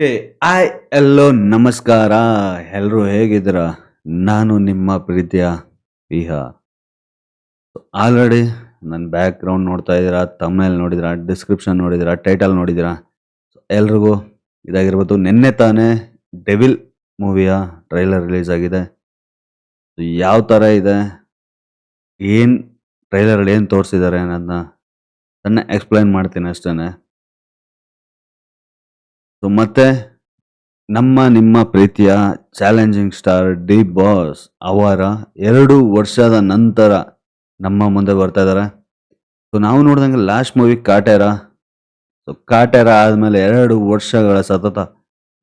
ಏ ಆಯ್ ಎಲ್ಲೋ, ನಮಸ್ಕಾರ. ಎಲ್ಲರೂ ಹೇಗಿದ್ದೀರಾ? ನಾನು ನಿಮ್ಮ ಪ್ರೀತಿಯ ವಿಹ ಆಲ್ರೆಡಿ ನನ್ನ ಬ್ಯಾಕ್ ಗ್ರೌಂಡ್ ನೋಡ್ತಾ ಇದ್ದೀರಾ ತಮ್ಮನೇಲಿ ನೋಡಿದಿರಾ ಡಿಸ್ಕ್ರಿಪ್ಷನ್ ನೋಡಿದಿರಾ ಟೈಟಲ್ ನೋಡಿದಿರಾ ಎಲ್ರಿಗೂ ಇದಾಗಿರ್ಬೋದು. ನಿನ್ನೆ ತಾನೇ ಡೆವಿಲ್ ಮೂವಿಯ ಟ್ರೈಲರ್ ರಿಲೀಸ್ ಆಗಿದೆ. ಯಾವ ಥರ ಇದೆ? ಏನು ಟ್ರೈಲರಲ್ಲಿ ಏನು ತೋರಿಸಿದ್ದಾರೆ ಅನ್ನೋದನ್ನ ಸಣ್ಣ ಎಕ್ಸ್ಪ್ಲೈನ್ ಮಾಡ್ತೀನಿ ಅಷ್ಟೇ ಸೊ ಮತ್ತೆ ನಮ್ಮ, ನಿಮ್ಮ ಪ್ರೀತಿಯ ಚಾಲೆಂಜಿಂಗ್ ಸ್ಟಾರ್ ಡಿ ಬಾಸ್ ಅವರ ಎರಡು ವರ್ಷದ ನಂತರ ನಮ್ಮ ಮುಂದೆ ಬರ್ತಾ ಇದ್ದಾರೆ. ಸೊ ನಾವು ನೋಡಿದಂಗೆ last movie Kaatera. So Kaatera ಆದಮೇಲೆ ಎರಡು ವರ್ಷಗಳ ಸತತ,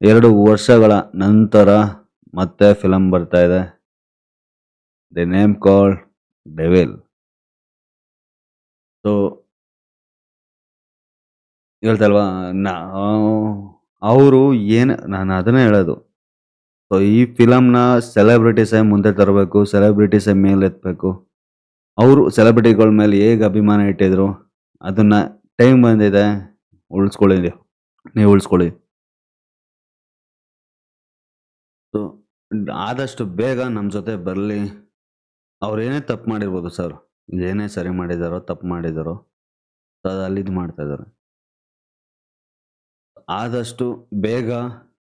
ಎರಡು ವರ್ಷಗಳ ನಂತರ ಮತ್ತೆ ಫಿಲಮ್ ಬರ್ತಾ ಇದೆ. The name call Devil so ಹೇಳ್ತಲ್ವಾ ನಾವು ಅವರು ಏನು, ನಾನು ಅದನ್ನೇ ಹೇಳೋದು. ಸೊ ಈ ಫಿಲಮ್ನ ಸೆಲೆಬ್ರಿಟೀಸೇ ಮುಂದೆ ತರಬೇಕು ಸೆಲೆಬ್ರಿಟೀಸೇ ಮೇಲೆ ಎತ್ತಬೇಕು ಅವರು ಸೆಲೆಬ್ರಿಟಿಗಳ ಮೇಲೆ ಹೇಗೆ ಅಭಿಮಾನ ಇಟ್ಟಿದ್ರು, ಅದನ್ನ ಟೈಮ್ ಬಂದಿದೆ, ಉಳಿಸ್ಕೊಳ್ಳಿ. ನೀವು. ಉಳಿಸ್ಕೊಳ್ಳಿ. ಸೊ ಆದಷ್ಟು ಬೇಗ ನಮ್ಮ ಜೊತೆ ಬರಲಿ. ಅವ್ರು ಏನೇ ತಪ್ಪು ಮಾಡಿರ್ಬೋದು ಸರ್. ಏನೇ ಸರಿ ಮಾಡಿದಾರೋ, ತಪ್ಪು ಮಾಡಿದಾರೋ ಸೊ ಅದು ಮಾಡ್ತಾ ಇದ್ದಾರೆ ಆದಷ್ಟು ಬೇಗ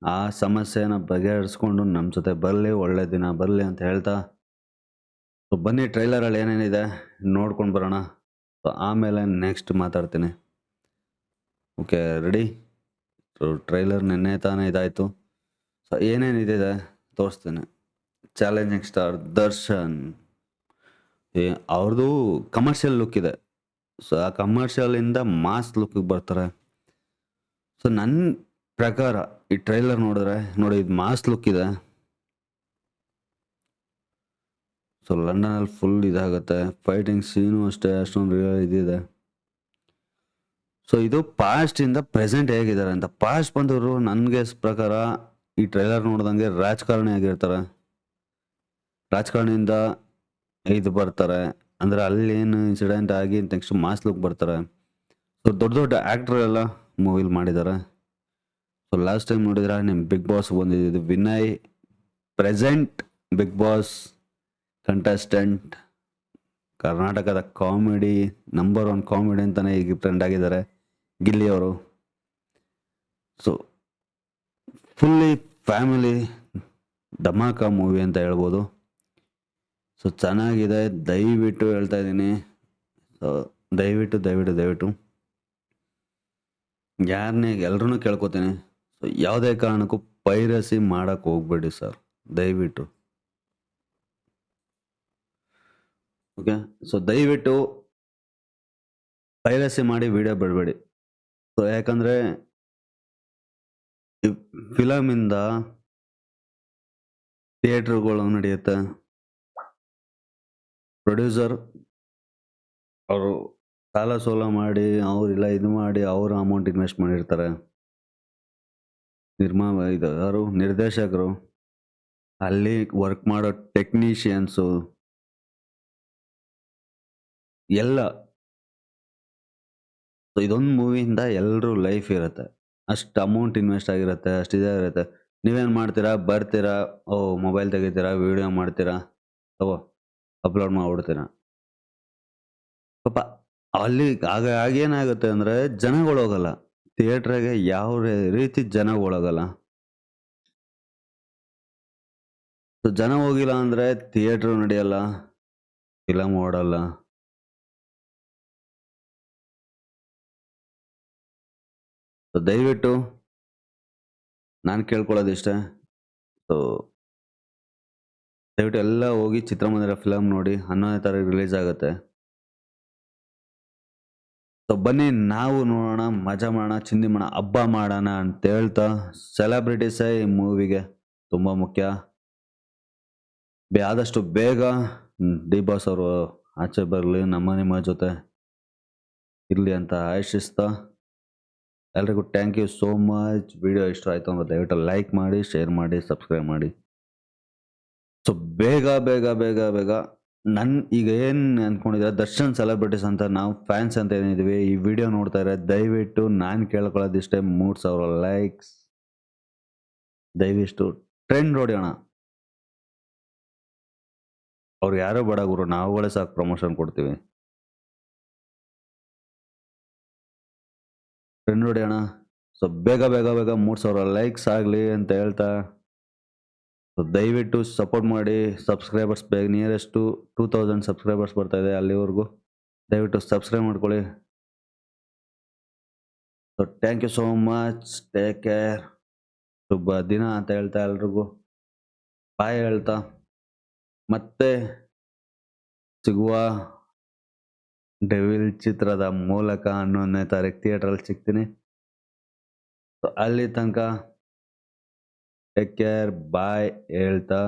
ಆ ಸಮಸ್ಯೆನ ಬಗೆಹರಿಸ್ಕೊಂಡು ನಮ್ಮ ಜೊತೆ ಬರಲಿ, ಒಳ್ಳೆ ದಿನ ಬರಲಿ ಅಂತ ಹೇಳ್ತಾ ಸೊ ಬನ್ನಿ ಟ್ರೈಲರಲ್ಲಿ ಏನೇನಿದೆ ನೋಡ್ಕೊಂಡು ಬರೋಣ. ಸೊ ಆಮೇಲೆ ನೆಕ್ಸ್ಟ್ ಮಾತಾಡ್ತೀನಿ. ಓಕೆ ರೆಡಿ ಸೊ ಟ್ರೈಲರ್ ನಿನ್ನೆ ತಾನೇ ಇದಾಯಿತು. ಸೊ ಏನೇನಿದೆ ತೋರಿಸ್ತೀನಿ. Challenging star Darshan. ಅವ್ರದ್ದು ಕಮರ್ಷಿಯಲ್ ಲುಕ್ ಇದೆ. ಸೊ ಆ ಕಮರ್ಷಿಯಲಿಂದ ಮಾಸ್ ಲುಕ್ಗೆ ಬರ್ತಾರೆ. ಸೊ ನನ್ನ ಪ್ರಕಾರ ಈ ಟ್ರೈಲರ್ ನೋಡಿದ್ರೆ, ನೋಡಿ ಇದು ಮಾಸ್ ಲುಕ್ ಇದೆ. ಸೊ ಲಂಡನಲ್ಲಿ ಫುಲ್ ಇದಾಗುತ್ತೆ. ಫೈಟಿಂಗ್ ಸೀನು ಅಷ್ಟೇ, ಅಷ್ಟೊಂದು ರಿಯಲ್ ಇದಿದೆ. ಸೊ ಇದು ಪಾಸ್ಟ್ ಇಂದ ಪ್ರೆಸೆಂಟ್ ಹೇಗಿದ್ದಾರೆ ಅಂತ. ಪಾಸ್ಟ್ ಬಂದವರು ನನಗೆ ಪ್ರಕಾರ ಈ ಟ್ರೈಲರ್ ನೋಡ್ದಂಗೆ ರಾಜಕಾರಣಿ ಆಗಿರ್ತಾರೆ. ರಾಜಕಾರಣಿಯಿಂದ ಇದು ಬರ್ತಾರೆ. ಅಂದ್ರೆ ಅಲ್ಲಿ ಏನು ಇನ್ಸಿಡೆಂಟ್ ಆಗಿ ನೆಕ್ಸ್ಟ್ ಮಾಸ್ ಲುಕ್ ಬರ್ತಾರೆ. ಸೊ ದೊಡ್ಡ ದೊಡ್ಡ ಆ್ಯಕ್ಟ್ರೆಲ್ಲ ಮೂವಿಲಿ ಮಾಡಿದ್ದಾರೆ ಸೊ ಲಾಸ್ಟ್ ಟೈಮ್ ನೋಡಿದ್ರೆ ನಿಮ್ಮ ಬಿಗ್ ಬಾಸ್ ಬಂದಿದ್ದು Vinay present big boss contestant ಕರ್ನಾಟಕದ ಕಾಮಿಡಿ ನಂಬರ್ ಒನ್ ಕಾಮಿಡಿ ಅಂತಲೇ ಈಗ ಟ್ರೆಂಡ್ ಆಗಿದ್ದಾರೆ, ಗಿಲ್ಲಿ ಅವರು. ಸೊ ಫುಲ್ಲಿ ಫ್ಯಾಮಿಲಿ ಧಮಾಕ ಮೂವಿ ಅಂತ ಹೇಳ್ಬೋದು. ಸೊ ಚೆನ್ನಾಗಿದೆ, ದಯವಿಟ್ಟು ಹೇಳ್ತಾ ಇದ್ದೀನಿ. ಸೊ ದಯವಿಟ್ಟು ದಯವಿಟ್ಟು ದಯವಿಟ್ಟು. ಯಾರನ್ನೇ ಎಲ್ಲರೂ ಕೇಳ್ಕೊತೇನೆ. ಸೊ ಯಾವುದೇ ಕಾರಣಕ್ಕೂ ಪೈರಸಿ ಮಾಡಕ್ಕೆ ಹೋಗ್ಬೇಡಿ ಸರ್ ದಯವಿಟ್ಟು. ಓಕೆ ಸೊ ದಯವಿಟ್ಟು ಪೈರಸಿ ಮಾಡಿ ವಿಡಿಯೋ ಬಿಡಬೇಡಿ. ಸೊ ಯಾಕಂದರೆ ಈ ಫಿಲಮಿಂದ ಥಿಯೇಟ್ರ್ಗಳು ನಡೆಯುತ್ತೆ. ಪ್ರೊಡ್ಯೂಸರ್ ಅವರು ಸಾಲ ಸೋಲ ಮಾಡಿ ಅವರೆಲ್ಲ ಇದು ಮಾಡಿ ಅವ್ರ ಅಮೌಂಟ್ ಇನ್ವೆಸ್ಟ್ ಮಾಡಿರ್ತಾರೆ. ನಿರ್ಮಾ, ಇದು ಯಾರು? ನಿರ್ದೇಶಕರು. ಅಲ್ಲಿ ವರ್ಕ್ ಮಾಡೋ ಟೆಕ್ನಿಷಿಯನ್ಸು ಎಲ್ಲ. ಇದೊಂದು ಮೂವಿಯಿಂದ ಎಲ್ಲರೂ ಲೈಫ್ ಇರುತ್ತೆ. ಅಷ್ಟು ಅಮೌಂಟ್ ಇನ್ವೆಸ್ಟ್ ಆಗಿರುತ್ತೆ, ಅಷ್ಟು ಇದಾಗಿರುತ್ತೆ ನೀವೇನು ಮಾಡ್ತೀರಾ? ಬರ್ತೀರಾ? ಓ ಮೊಬೈಲ್ ತೆಗಿತೀರಾ? ವಿಡಿಯೋ ಮಾಡ್ತೀರಾ? ಓ ಅಪ್ಲೋಡ್ ಮಾಡಿಬಿಡ್ತೀರಾ? ಪಾಪ ಅಲ್ಲಿ ಆಗ ಆಗೇನಾಗುತ್ತೆ ಅಂದರೆ ಜನಗಳು ಹೋಗಲ್ಲ. ಥಿಯೇಟ್ರಿಗೆ ಯಾವ ರೀತಿ ಜನಗಳೋಗಲ್ಲ ಜನ ಹೋಗಿಲ್ಲ ಅಂದರೆ ಥಿಯೇಟ್ರ್ ನಡೆಯಲ್ಲ ಫಿಲಮ್ ಓಡಲ್ಲ. ದಯವಿಟ್ಟು ನಾನು ಕೇಳ್ಕೊಳ್ಳೋದಿಷ್ಟೇ. ಸೊ ದಯವಿಟ್ಟು ಎಲ್ಲ ಹೋಗಿ ಚಿತ್ರಮಂದಿರ ಫಿಲಮ್ ನೋಡಿ ಹನ್ನೊಂದನೇ ತಾರೀಕು ರಿಲೀಸ್ ಆಗುತ್ತೆ. ಸೊ ಬನ್ನಿ, ನಾವು ನೋಡೋಣ, ಮಜಾ ಮಾಡೋಣ ಚಿಂದಿ ಮಾಡೋಣ, ಹಬ್ಬ ಮಾಡೋಣ ಅಂತ ಹೇಳ್ತಾ ಸೆಲೆಬ್ರಿಟೀಸೇ ಈ ಮೂವಿಗೆ ತುಂಬ ಮುಖ್ಯ. ಆದಷ್ಟು ಬೇಗ ಡಿ ಬಾಸ್ ಅವರು ಆಚೆ ಬರಲಿ, ನಮ್ಮ ನಿಮ್ಮ ಜೊತೆ ಇರಲಿ ಅಂತ ಆಶಿಸ್ತಾ ಎಲ್ರಿಗೂ thank you so much video ಇಷ್ಟ ಆಯಿತು ಅಂದರೆ ದಯವಿಟ್ಟು ಲೈಕ್ ಮಾಡಿ ಶೇರ್ ಮಾಡಿ ಸಬ್ಸ್ಕ್ರೈಬ್ ಮಾಡಿ. ಸೊ ಬೇಗ ಬೇಗ ಬೇಗ ಬೇಗ ನನ್ನ ಈಗ ಏನ್ ಅನ್ಕೊಂಡಿದ್ರೆ, ದರ್ಶನ್ ಸೆಲೆಬ್ರಿಟೀಸ್ ಅಂತ ನಾವು ಫ್ಯಾನ್ಸ್ ಅಂತ ಏನಿದ್ವಿ, ಈ ವಿಡಿಯೋ ನೋಡ್ತಾ ಇದ್ರೆ ದಯವಿಟ್ಟು ನಾನು ಕೇಳ್ಕೊಳ್ಳೋದಿಷ್ಟೇ ಮೂರು ಸಾವಿರ ಲೈಕ್ಸ್ ದಯವಿಷ್ಟು ಟ್ರೆಂಡ್ ಹೊಡೆಯೋಣ ಅವ್ರು ಯಾರೋ ಬೇಡ ಗುರು, ನಾವುಗಳೇ ಸಾಕು ಪ್ರಮೋಷನ್ ಕೊಡ್ತೀವಿ. ಟ್ರೆಂಡ್ ಹೊಡೆಯೋಣ ಸೊ ಬೇಗ ಬೇಗ ಬೇಗ ಮೂರು ಸಾವಿರ ಲೈಕ್ಸ್ ಆಗಲಿ ಅಂತ ಹೇಳ್ತಾ ದಯವಿಟ್ಟು ಸಪೋರ್ಟ್ ಮಾಡಿ ಸಬ್ಸ್ಕ್ರೈಬರ್ಸ್ ಬೇಗ ನಿಯರೆಸ್ಟು ಟೂ ತೌಸಂಡ್ ಸಬ್ಸ್ಕ್ರೈಬರ್ಸ್ ಬರ್ತಾ ಇದೆ ಅಲ್ಲಿವರೆಗೂ. ದಯವಿಟ್ಟು ಸಬ್ಸ್ಕ್ರೈಬ್ ಮಾಡ್ಕೊಳ್ಳಿ. So thank you so much take care ಶುಭ ದಿನ ಅಂತ ಹೇಳ್ತಾ ಎಲ್ರಿಗೂ. ಬಾಯ್ ಹೇಳ್ತಾ. ಮತ್ತೆ ಸಿಗುವ ಡೆವಿಲ್ ಚಿತ್ರದ ಮೂಲಕ ಹನ್ನೊಂದನೇ ತಾರೀಕು ಥಿಯೇಟ್ರಲ್ಲಿ ಸಿಗ್ತೀನಿ. ಸೊ ಅಲ್ಲಿ ತನಕ ಟೇಕ್ ಕೇರ್ ಬಾಯ್ ಹೇಳ್ತಾ